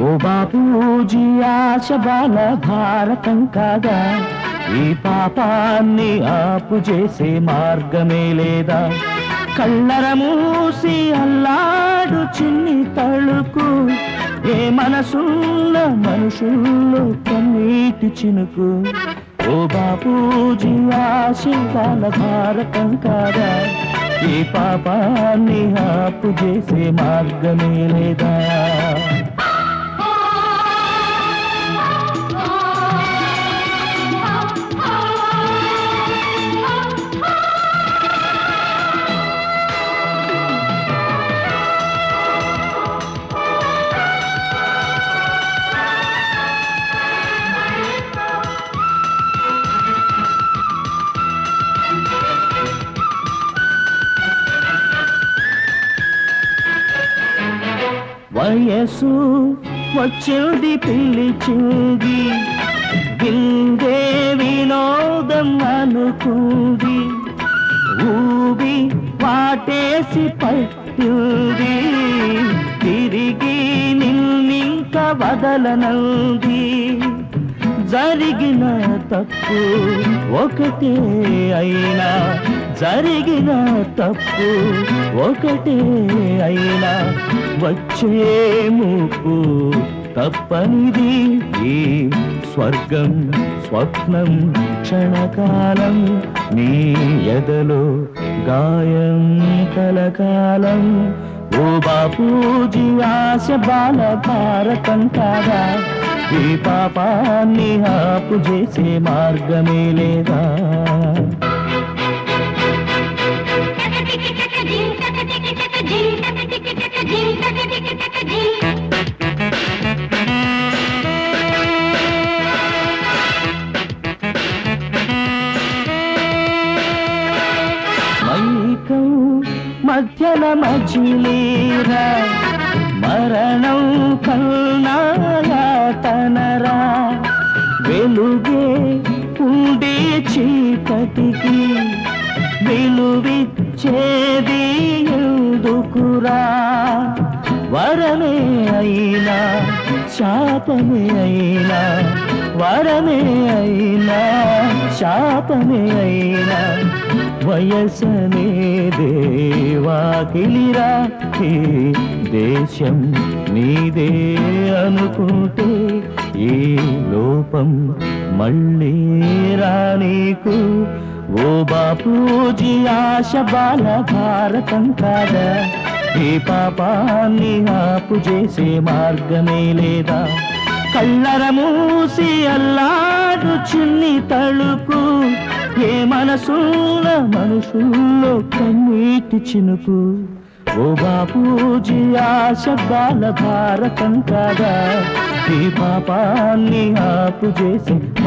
ఓ బాపూజీ ఆశ బాల భారతం కాదా? ఈ పాపాన్ని ఆపు చేసే మార్గమే లేదా? కళ్ళర మూసి అల్లాడు చిన్ని తళుకు ఏ మనసున్న మనుషుల్లో కన్నీటి చినుకు. ఓ బాపూజీ ఆశ బాల భారతం కాదా? ఈ పాపాన్ని ఆపు చేసే మార్గమే లేదా? వయసు వచ్చింది పిలిచింది బిందే వినోదం అనుకుంది. ఊబి వాటేసి పట్టింది తిరిగి నిన్నింక వదలనంది. జరిగిన తప్పు ఒకటే అయినా జరిగిన తప్పు ఒకటే అయినా వచ్చే ముప్పు తప్పనిది ఈ స్వర్గం స్వప్నం క్షణకాలం నీ ఎదలో గాయం కలకాలం. ఓ బాపూజీ ఆశ బాల భారతం కాదా? ఈ పాపాన్ని ఆపు చేసే మార్గమే లేదా? మైకం మధ్యన మజిలీరా మరణం కన్నాయాతనరా వెలుగే ఉండే చీకటికి వెలువిచ్చేది ఎందుకురా? వరమే అయినా శాపమే అయినా వరమే అయినా శాపమే అయినా వయసనే దేవాకిలిరా ఈ దేశం నీదే అనుకుంటే ఈ లోపం మళ్ళీ రానీకు ఓ బాపూజీ ఆశ బాల భారతం కాదా? ఈ పాపాన్ని ఆపు చేసే మార్గమే లేదా? కళ్ళర మూసి అల్లాడు చిన్ని తలుపు ఏ మనసుల మనుషుల్లో కన్నీటి చినుకు? ఓ బాపూజీ ఆశ బాల భారతం కాదా? ఈ పాపాన్ని ఆపు చేసి